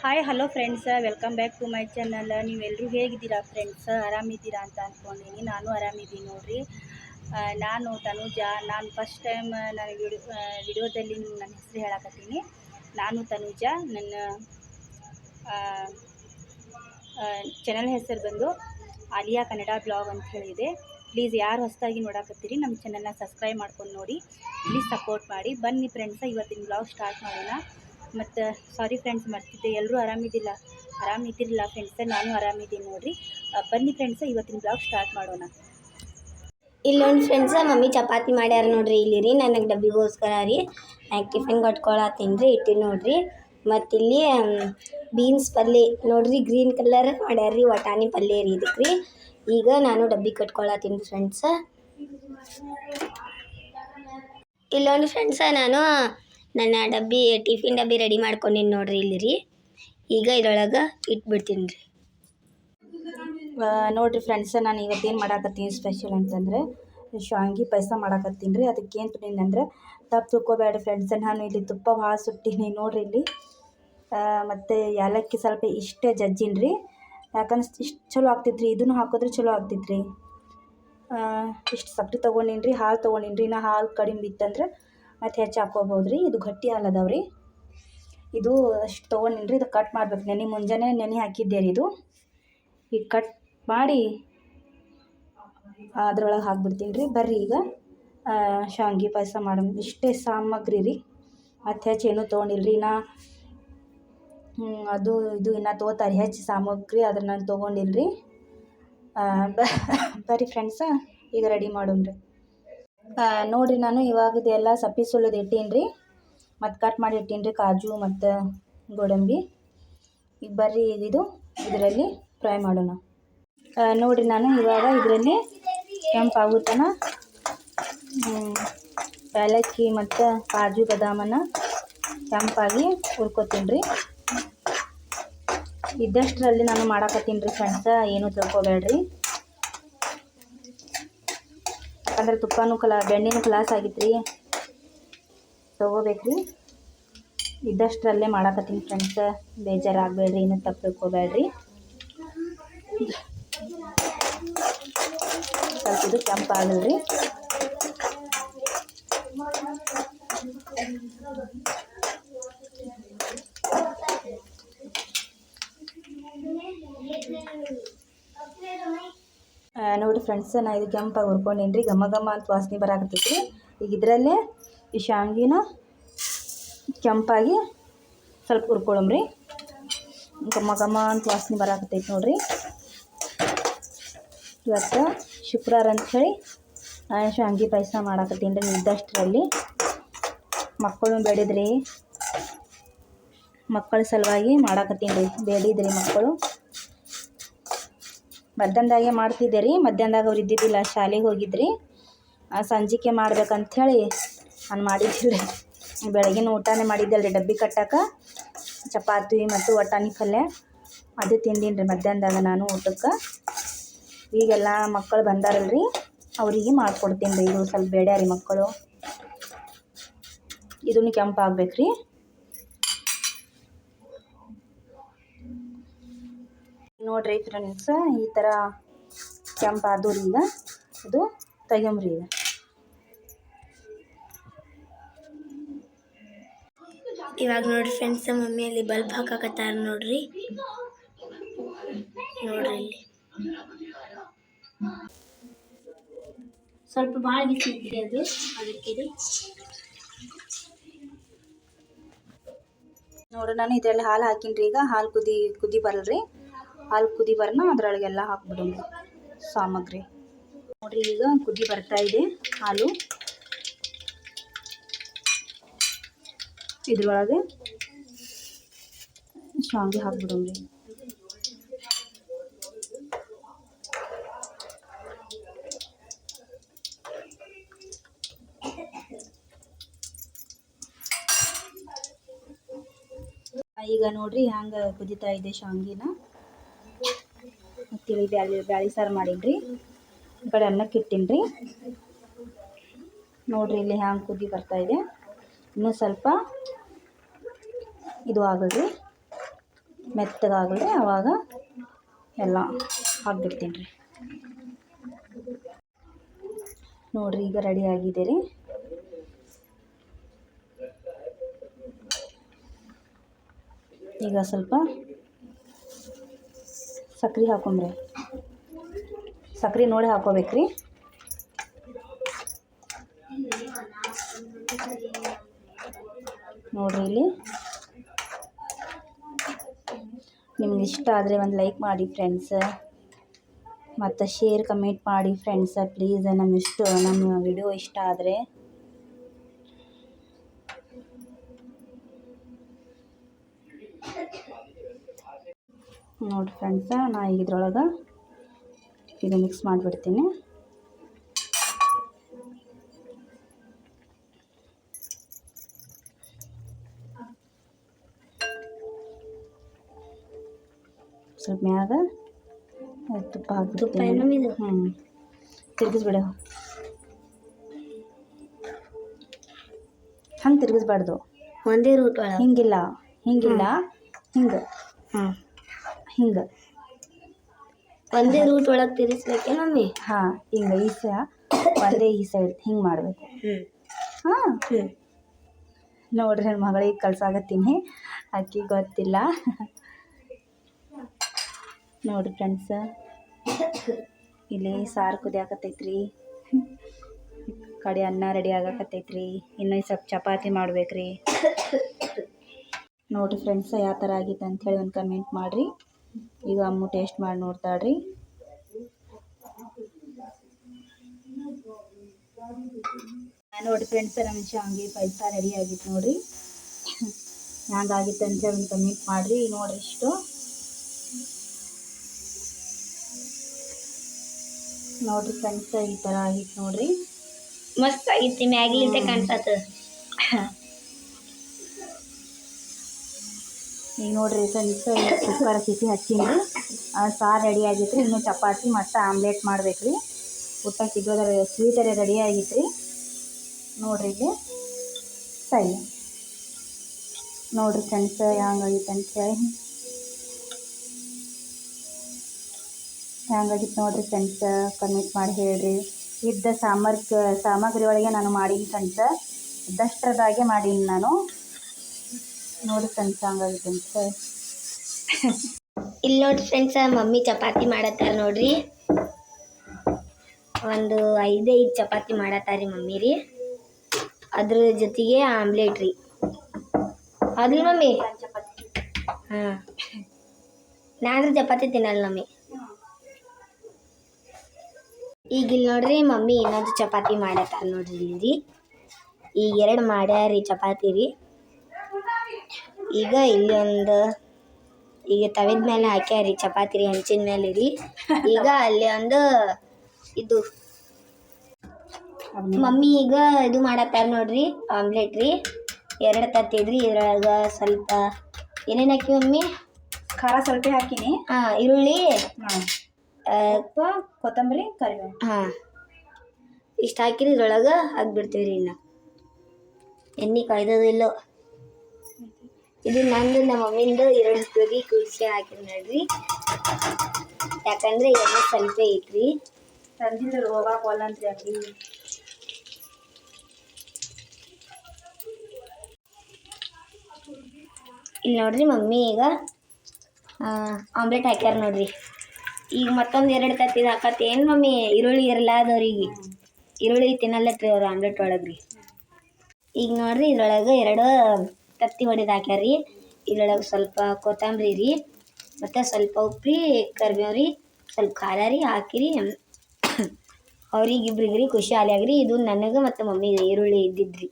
Hi hello friends welcome back to my channel ನೀವೆಲ್ಲರೂ ಹೇಗಿದ್ದೀರಾ friends ಆರಾಮಿದ್ದೀರಾ ಅಂತ ಅಂದ್ಕೊಂಡಿನಿ ನಾನು ಆರಾಮಿದ್ದೀನಿ ನೋಡಿರಿ. ನಾನು ತನುಜಾ. ನಾನು ಫಸ್ಟ್ ಟೈಮ್ ನನಗೆ ವಿಡಿಯೋ ವಿಡಿಯೋದಲ್ಲಿ ನನ್ನ ಹೆಸರು ಹೇಳಕತ್ತೀನಿ. ನಾನು ತನುಜಾ. ನನ್ನ ಚಾನಲ್ ಹೆಸರು ಬಂದು ಆಲಿಯಾ ಕನ್ನಡ ಬ್ಲಾಗ್ ಅಂತ ಹೇಳಿದೆ. ಪ್ಲೀಸ್ ಯಾರು ಹೊಸದಾಗಿ ನೋಡಕತ್ತೀರಿ ನಮ್ಮ ಚಾನಲ್ನ ಸಬ್ಸ್ಕ್ರೈಬ್ ಮಾಡ್ಕೊಂಡು ನೋಡಿ. ಪ್ಲೀಸ್ ಸಪೋರ್ಟ್ ಮಾಡಿ. ಬನ್ನಿ ಫ್ರೆಂಡ್ಸ ಇವತ್ತಿನ ಬ್ಲಾಗ್ ಸ್ಟಾರ್ಟ್ ಮಾಡೋಣ. ಮತ್ತು ಸಾರಿ ಫ್ರೆಂಡ್ಸ್ ಮರ್ತಿದ್ದೆ ಎಲ್ಲರೂ ಆರಾಮಿದ್ದಿಲ್ಲ ಆರಾಮಿದ್ದಿರಲಿಲ್ಲ ಫ್ರೆಂಡ್ಸ ನಾನು ಆರಾಮಿದ್ದೀನಿ ನೋಡಿರಿ. ಬನ್ನಿ ಫ್ರೆಂಡ್ಸ್ ಇವತ್ತಿನ ಬ್ಲಾಗ್ ಸ್ಟಾರ್ಟ್ ಮಾಡೋಣ. ಇಲ್ಲೊಂದು ಫ್ರೆಂಡ್ಸ ಮಮ್ಮಿ ಚಪಾತಿ ಮಾಡ್ಯಾರ ನೋಡ್ರಿ. ಇಲ್ಲಿ ರೀ ನನಗೆ ಡಬ್ಬಿಗೋಸ್ಕರ ರೀ. ನಾನು ಟಿಫಿನ್ ಕಟ್ಕೊಳತ್ತೀನಿ ರೀ ಇಟ್ಟಿನಿ ನೋಡ್ರಿ. ಮತ್ತು ಇಲ್ಲಿ ಬೀನ್ಸ್ ಪಲ್ಯ ನೋಡ್ರಿ ಗ್ರೀನ್ ಕಲರ್ ಮಾಡ್ಯಾರ ರೀ, ವಟಾಣಿ ಪಲ್ಯ ರೀ ಇದಕ್ಕೆ ರೀ. ಈಗ ನಾನು ಡಬ್ಬಿ ಕಟ್ಕೊಳತ್ತೀನಿ ಫ್ರೆಂಡ್ಸ ಇಲ್ಲೊಂದು ಫ್ರೆಂಡ್ಸ ನಾನು ನನ್ನ ಡಬ್ಬಿ, ಟಿಫಿನ್ ಡಬ್ಬಿ ರೆಡಿ ಮಾಡ್ಕೊಂಡಿನಿ ನೋಡ್ರಿ ಇಲ್ಲಿ ರೀ ಈಗ ಇದ್ರೊಳಗೆ ಇಟ್ಬಿಡ್ತೀನಿ ರೀ. ನೋಡಿರಿ ಫ್ರೆಂಡ್ಸ ನಾನು ಇವತ್ತೇನು ಮಾಡಾಕತ್ತೀನಿ ಸ್ಪೆಷಲ್ ಅಂತಂದರೆ ಶಾಂಗಿ ಪಾಯಸ ಮಾಡಾಕತ್ತೀನಿ ರೀ. ಅದಕ್ಕೇನು ಅಂದರೆ ಅಂದ್ರೆ, ತಪ್ಪು ತಿಳ್ಕೊಬೇಡ್ರಿ ಫ್ರೆಂಡ್ಸ ನಾನು ಇಲ್ಲಿ ತುಪ್ಪ ಭಾಳ ಸುಟ್ಟೀನಿ ನೋಡ್ರಿ ಇಲ್ಲಿ. ಮತ್ತು ಏಲಕ್ಕಿ ಸ್ವಲ್ಪ ಇಷ್ಟೇ ಜಜ್ಜಿನಿ ರೀ. ಯಾಕಂದ್ರೆ ಇಷ್ಟು ಚಲೋ ಆಗ್ತೈತ್ರಿ, ಇದನ್ನು ಹಾಕಿದ್ರೆ ಚಲೋ ಆಗ್ತೈತ್ರಿ. ಇಷ್ಟು ಸಕ್ರೆ ತೊಗೊಂಡಿನಿ ರೀ, ಹಾಲು ತೊಗೊಂಡಿನಿ ರೀ. ನಾ ಹಾಲು ಕಡಿಮೆ ಬಿತ್ತಂದ್ರೆ ಮತ್ತು ಹೆಚ್ಚು ಹಾಕೋಬೋದು ರೀ ಇದು ಗಟ್ಟಿ ಹಾಲು ರೀ ಇದು ಅಷ್ಟು ತೊಗೊಂಡಿನಿ ರೀ ಇದು ಕಟ್ ಮಾಡ್ಬೇಕು. ನೆನೆ ಮುಂಜಾನೆ ನೆನೆ ಹಾಕಿದ್ದೆ ರೀ ಇದು. ಈಗ ಕಟ್ ಮಾಡಿ ಅದ್ರೊಳಗೆ ಹಾಕ್ಬಿಡ್ತೀನಿ ರೀ ಬರ್ರಿ ಈಗ. ಶಾವ್ಗೆ ಪಾಯಸ ಮಾಡೋಣ ಇಷ್ಟೇ ಸಾಮಗ್ರಿ ರೀ. ಮತ್ತು ಹೆಚ್ಚು ಏನೂ ರೀ ನಾ ಅದು, ಇದು ಇನ್ನು ತೊಗೋತಾರೆ. ಹೆಚ್ಚು ಸಾಮಗ್ರಿ ಅದ್ರ ನಾನು ತೊಗೊಂಡಿಲ್ಲ ರೀ ಬರ್ರಿ ಫ್ರೆಂಡ್ಸ ಈಗ ರೆಡಿ ಮಾಡೋಣ ರೀ ನೋಡಿರಿ ನಾನು ಇವಾಗ ಇದೆಲ್ಲ ಸಪ್ಪಿ ಸುಲಿದು ಇಟ್ಟೀನಿ ರೀ ಮತ್ತು ಕಟ್ ಮಾಡಿ ಇಟ್ಟೀನಿ ರೀ ಕಾಜು ಮತ್ತು ಗೋಡಂಬಿ. ಈಗ ಬರ್ರಿ ಇದು ಇದರಲ್ಲಿ ಫ್ರೈ ಮಾಡೋಣ. ನೋಡಿರಿ ನಾನು ಇವಾಗ ಇದರಲ್ಲಿ ಹ್ಮ್, ಏಲಕ್ಕಿ ಮತ್ತು ಕಾಜು ಬದಾಮನ್ನು ಕೆಂಪಾಗಿ ಹುರ್ಕೋತೀನಿ ರೀ ಇದ್ದಷ್ಟರಲ್ಲಿ ನಾನು ಮಾಡಾಕತ್ತೀನಿ ರೀ ಫ್ರೆಂಡ್ಸ ಏನೂ ತಿಳ್ಕೊಬೇಡ್ರಿ. ಯಾಕಂದ್ರೆ ತುಪ್ಪನೂ ಕಲಾ, ಬೆಣ್ಣೆನೂ ಕ್ಲಾಸ್ ಆಗಿತ್ತು ರೀ ತೊಗೋಬೇಕ್ರಿ. ಇದ್ದಷ್ಟರಲ್ಲೇ ಮಾಡಾಕತ್ತೀನಿ ಫ್ರೆಂಡ್ಸ್ ಬೇಜಾರಾಗಬೇಡ್ರಿ, ಇನ್ನೂ ತಪ್ಪು ಸ್ವಲ್ಪ ಇದು ಕೆಂಪಾಗಲ್ಲ ರೀ ಆ, ನೋಡಿ ಫ್ರೆಂಡ್ಸ್ ನಾ ಇದು ಕೆಂಪಾಗಿ ಹುರ್ಕೊಂಡೇನಿ ರೀ ಘಮ ಘಮ ಅಂತ ವಾಸನೆ ಬರಾಕತ್ತೈತಿ ಈಗ ಇದರಲ್ಲೇ ಈ ಶಾಂಗಿನ ಕೆಂಪಾಗಿ ಸ್ವಲ್ಪ ಹುರ್ಕೊಳಮ್ರಿ. ಘಮ ಘಮ ಅಂತ ವಾಸನೆ ಬರಾಕತ್ತೈತಿ ನೋಡ್ರಿ. ಇವತ್ತು ಶುಕ್ರವಾರ ಅಂಥೇಳಿ ನಾನು ಶಾಂಗಿ ಪಾಯಸ ಮಾಡಾಕತ್ತೀನಿ ರೀ ಇದ್ದಷ್ಟರಲ್ಲಿ ಮಕ್ಕಳು ಬೇಡಿದ್ರಿ. ಮಕ್ಕಳ ಸಲುವಾಗಿ ಮಾಡಾಕತ್ತೀನಿ ರೀ, ಬೇಡಿದ್ರಿ ಮಕ್ಕಳು. ಮಧ್ಯಾಹ್ನದಾಗೆ ಮಾಡ್ತಿದ್ದೆ ರೀ ಮಧ್ಯಾಹ್ನದಾಗ ಅವ್ರು ಇದ್ದಿದ್ದಿಲ್ಲ, ಶಾಲೆಗೆ ಹೋಗಿದ್ರಿ. ಸಂಜಿಕೆ ಮಾಡ್ಬೇಕಂಥೇಳಿ ನಾನು ಮಾಡಿದ್ದಿಲ್ಲ. ಬೆಳಗಿನ ಊಟನೇ ಮಾಡಿದ್ದಲ್ಲ ರೀ ಡಬ್ಬಿ ಕಟ್ಟಾಕ. ಚಪಾತಿ ಮತ್ತು ವಟಾಣಿ ಪಲ್ಯ. ಅದು ತಿಂದೀನಿ ರೀ ಮಧ್ಯಾಹ್ನದಾಗ ನಾನು ಊಟಕ್ಕೆ. ಈಗೆಲ್ಲ ಮಕ್ಕಳು ಬಂದಾರಲ್ರಿ, ಅವರಿಗೆ ಮಾಡ್ಕೊಡ್ತೀನಿ ರೀ. ಇದು ಸ್ವಲ್ಪ ಬೇಡ ರೀ ಮಕ್ಕಳು. ಇದನ್ನು ಕೆಂಪಾಗಬೇಕ್ರಿ. ರೀ ನೋಡ್ರಿ ಫ್ರೆಂಡ್ಸ್ ಈ ಥರ ಕೆಂಪ ಆದೂರಿಂದ ಈಗ ಇದು ತೆಗೆಂಬ್ರಿ ಈಗ. ಇವಾಗ ನೋಡ್ರಿ ಫ್ರೆಂಡ್ಸ್ ಮಮ್ಮಿ ಅಲ್ಲಿ ಬಲ್ಬ್ ಹಾಕಾಕತ್ತಾರ ನೋಡ್ರಿ. ನೋಡ್ರಿ ಇಲ್ಲಿ. ಸ್ವಲ್ಪ ಭಾಳ ಬಿಸಿ ಅದು ಅದಕ್ಕೆ ನೋಡ್ರಿ ನಾನು ಇದರಲ್ಲಿ ಹಾಲು ಹಾಕಿನ್ರಿ ಈಗ ಹಾಲು ಕುದಿ ಕುದಿ ಬರಲ್ರಿ. ಹಾಲು ಕುದಿ ಬರ್ನ, ಅದ್ರೊಳಗೆಲ್ಲ ಹಾಕ್ಬಿಡೋಣ ಸಾಮಗ್ರಿ. ನೋಡ್ರಿ ಈಗ ಕುದಿ ಬರ್ತಾ ಇದೆ ಹಾಲು. ಇದ್ರೊಳಗೆ ಶಾವಿಗೆ ಹಾಕ್ಬಿಡೋಣ್ರಿ ಈಗ ನೋಡ್ರಿ ಹಂಗ ಕುದಿತಾ ಇದೆ ಶಾವಿಗೆನ. ತಿಳಿ ಬ್ಯಾಳಿ ಬ್ಯಾಳಿ ಸಾರು ಮಾಡೀನಿ ಈ ಕಡೆ ಅನ್ನಕ್ಕೆ ಇಟ್ಟೀನಿ ರೀ ನೋಡಿರಿ ಇಲ್ಲಿ ಹ್ಯಾಂಗೆ ಕುದಿ ಬರ್ತಾ ಇದೆ. ಇನ್ನೂ ಸ್ವಲ್ಪ ಇದು ಆಗಲ್ರಿ. ಮೆತ್ತಗಾಗಲ್ರಿ ಆವಾಗ ಎಲ್ಲ ಹಾಕ್ಬಿಡ್ತೀನಿ ರೀ ನೋಡಿರಿ, ಈಗ ರೆಡಿ ಆಗಿದೆ ರೀ. ಈಗ ಸ್ವಲ್ಪ ಸಕ್ರೆ ಹಾಕೊಂಬ್ರಿ ಸಕ್ರೆ ನೋಡಿ ಹಾಕೋಬೇಕ್ರಿ. ನೋಡಿರಿ ಇಲ್ಲಿ. ನಿಮ್ಗೆ ಇಷ್ಟ ಆದರೆ ಒಂದು ಲೈಕ್ ಮಾಡಿ ಫ್ರೆಂಡ್ಸ ಮತ್ತು ಶೇರ್ ಕಮೆಂಟ್ ಮಾಡಿ ಫ್ರೆಂಡ್ಸ ಪ್ಲೀಸ್ ನಮ್ಮ ಇಷ್ಟು ನಮ್ಮ ವಿಡಿಯೋ ಇಷ್ಟ ಆದರೆ. ನೋಡಿ ಫ್ರೆಂಡ್ಸ ನಾ ಈಗ ಇದ್ರೊಳಗೆ ಇದು ಮಿಕ್ಸ್ ಮಾಡಿಬಿಡ್ತೀನಿ. ಸ್ವಲ್ಪ ಮ್ಯಾಗ ತುಪ್ಪ ಹಾಕ್ಬಿಡ್ತೀನಿ. ಹ್ಞೂ ತಿರುಗಿಸ್ಬಿಡ. ಹಂಗೆ ತಿರ್ಗಿಸ್ಬಾರ್ದು. ಒಂದೇ ರೂಟ್ ಹಿಂಗಿಲ್ಲ ಹಿಂಗಿಲ್ಲ ಹಿಂಗೆ. ಹಾಂ ಹಿಂಗೆ. ಒಂದೇ ರೂಟ್ ಒಳಗೆ ತಿರ್ಸ್ಬೇಕೆ ಮಮ್ಮಿ? ಹಾಂ ಹಿಂಗೆ ಈ ಸ ಒಂದೇ ಈ ಸೈಡ್ ಹಿಂಗೆ ಮಾಡಬೇಕು. ಹಾಂ. ನೋಡ್ರಿ ನನ್ನ ಮಗಳಿಗೆ ಕಳ್ಸಾಗತ್ತೀನಿ ಅಕ್ಕಿ ಗೊತ್ತಿಲ್ಲ. ನೋಡ್ರಿ ಫ್ರೆಂಡ್ಸ ಇಲ್ಲಿ ಸಾರು ಕುದಿಯಾಕತ್ತೈತ್ರಿ ಕಡೆ ಅನ್ನ ರೆಡಿ ಆಗಾಕತ್ತೈತ್ರಿ. ಇನ್ನು ಈ ಸ್ವಲ್ಪ ಚಪಾತಿ ಮಾಡ್ಬೇಕ್ರಿ. ನೋಡ್ರಿ ಫ್ರೆಂಡ್ಸ ಯಾವ ಥರ ಆಗಿತ್ತು ಹೇಳಿ ಒಂದು ಕಮೆಂಟ್ ಮಾಡಿರಿ. ಈಗ ಅಮ್ಮು ಟೇಸ್ಟ್ ಮಾಡಿ ನೋಡ್ತಾಳ್ರಿ ನೋಡಿ ಫ್ರೆಂಡ್ಸ್ ನಮ್ಮ ಶಾವಿಗೆ ಪಾಯಸ ರೆಡಿ ಆಗಿತ್ತು ನೋಡ್ರಿ. ಹ್ಯಾಂಗಾಗಿತ್ತು ಅಂತ ಒಂದು ಕಮೆಂಟ್ ಮಾಡಿರಿ ನೋಡ್ರಿ ಇಷ್ಟು. ನೋಡ್ರಿ ಫ್ರೆಂಡ್ಸ್ ಈ ಥರ ಆಗಿತ್ತು ನೋಡ್ರಿ. ಮಸ್ತ್ ಆಗಿತ್ತು ಮ್ಯಾಗ್ಲಿಂದ ಕಾಣ್ಸತ್ತ ಈಗ ನೋಡ್ರಿ ಸ್ವಲ್ಪ ಕುಕ್ಕರ್ ಸಿಟಿ ಹಚ್ಚಿನಿ ಸಾರು ರೆಡಿ ಆಗೈತೆ ರೀ ಇನ್ನು ಚಪಾತಿ, ಮತ್ತು ಆಮ್ಲೆಟ್ ಮಾಡ್ಬೇಕು ರೀ ಊಟ ಸಿಗೋದ್ರ ಸ್ವೀಟರೇ ರೆಡಿ ಆಗೈತೆ ರೀ ನೋಡಿರಿ ಇಲ್ಲಿ. ಸರಿ. ನೋಡಿರಿ ಫ್ರೆಂಡ್ಸ್ ಹ್ಯಾಂಗಾಗಿತ್ತು ಅಂತೇಳಿ ಹ್ಯಾಂಗಾಗಿತ್ತು ನೋಡಿರಿ ಫ್ರೆಂಡ್ಸ್ ಕಮೆಂಟ್ ಮಾಡಿ ಹೇಳ್ರಿ. ಇದ್ದ ಸಾಮರ್ ಸಾಮಗ್ರಿ ಒಳಗೆ ನಾನು ಮಾಡೀನಿ ಫ್ರೆಂಡ್ಸ್ ಇದ್ದಷ್ಟರದಾಗೆ ಮಾಡೀನಿ ನಾನು. ನೋಡಿ ಫ್ರೆಂಡ್ಸ್ ಹಂಗಾಗಿತ್ತು ಅಂತ ಇಲ್ಲಿ ನೋಡಿ ಫ್ರೆಂಡ್ಸ್ ಮಮ್ಮಿ ಚಪಾತಿ ಮಾಡತ್ತಾರ ನೋಡ್ರಿ. ಒಂದು ಐದೈದು ಚಪಾತಿ ಮಾಡತ್ತಾರಿ ಮಮ್ಮಿ ರೀ. ಅದ್ರ ಜೊತೆಗೆ ಆಮ್ಲೆಟ್ ರೀ. ಅದ್ರಿ ಮಮ್ಮಿ? ಹಾಂ. ನಾನು ಚಪಾತಿ ತಿನ್ನಲ್ಲ ಮಮ್ಮಿ. ಈಗ ಇಲ್ಲಿ ನೋಡ್ರಿ ಮಮ್ಮಿ ಇನ್ನೊಂದು ಚಪಾತಿ ಮಾಡತ್ತಾರ ನೋಡ್ರಿ ಇಲ್ಲಿ ಈಗ ಎರಡು ಮಾಡ್ಯಾರಿ ಚಪಾತಿ ರೀ. ಈಗ ಇಲ್ಲಿ ಒಂದು ಈಗ ತವಿದ ಮೇಲೆ ಹಾಕ್ಯಾರಿ ಚಪಾತಿ ರೀ ಹೆಂಚಿನ ಮೇಲೆ ರೀ ಈಗ ಅಲ್ಲಿ ಒಂದು ಇದು ಮಮ್ಮಿ ಈಗ ಇದು ಮಾಡತ್ತಾರ ನೋಡ್ರಿ ಆಮ್ಲೆಟ್ ರೀ. ಎರಡು ತತ್ತಿದ್ರಿ ಇದ್ರೊಳಗೆ ಸ್ವಲ್ಪ ಏನೇನು ಹಾಕಿ ಮಮ್ಮಿ? ಖಾರ ಸ್ವಲ್ಪ ಹಾಕಿನಿ. ಹಾಂ ಈರುಳ್ಳಿ ಹಾಂ. ಕೊತ್ತಂಬರಿ ಕರಿಬೇವು. ಹಾಂ. ಇಷ್ಟು ಹಾಕಿರಿ ಇದ್ರೊಳಗೆ ಹಾಕ್ಬಿಡ್ತೀವಿ ರೀ ಇನ್ನ. ಎಣ್ಣೆ ಕಾಯ್ದದಿಲ್ಲೋ ಇದು ನಂದು ನಮ್ಮ ಮಮ್ಮಿಂದು ಎರಡು ಕುದಿ ಕುದಿಸಿ ಹಾಕಿರಿ ನೋಡ್ರಿ. ಯಾಕಂದ್ರೆ ಎಲ್ಲ ಸ್ವಲ್ಪ ಐತ್ರಿ. ತಂದಿದ್ರು ಹೋಗಾಕ ಒಲ್ಲಂತ್ರಿ ಅಕ್ಕಿ ಇಲ್ಲಿ ನೋಡ್ರಿ ಮಮ್ಮಿ ಈಗ ಆಮ್ಲೆಟ್ ಹಾಕ್ಯಾರ ನೋಡ್ರಿ. ಈಗ ಮತ್ತೊಂದು ಎರಡು ತತ್ತಿ ಹಾಕತ್ತೆ ಏನು ಮಮ್ಮಿ ಈರುಳ್ಳಿ ಇರಲಾದವ್ರಿಗೆ ಈರುಳ್ಳಿ ತಿನ್ನಲ್ಲತ್ರಿ ಅವ್ರು ಆಮ್ಲೆಟ್ ಒಳಗೆ ರೀ ಈಗ ನೋಡ್ರಿ ಇದ್ರೊಳಗೆ ಎರಡು ತತ್ತಿ ಹೊಡೆದು ಹಾಕ್ಯಾರ ರೀ. ಇದ್ರೊಳಗೆ ಸ್ವಲ್ಪ ಕೊತ್ತಂಬರಿ ರೀ. ಮತ್ತು ಸ್ವಲ್ಪ ಉಪ್ಪು ರೀ, ಕರಿಬೇವು ರೀ, ಸ್ವಲ್ಪ ಖಾರ ರೀ ಹಾಕಿರಿ ಅವ್ರಿಗೆ ಇಬ್ರಿಗೆ ರೀ ಖುಷಿ ಆಲ್ಯಾಗ್ರಿ ಇದು ನನಗೆ ಮತ್ತು ಮಮ್ಮಿಗೆ ಈರುಳ್ಳಿ ಇದ್ದಿದ್ರಿ.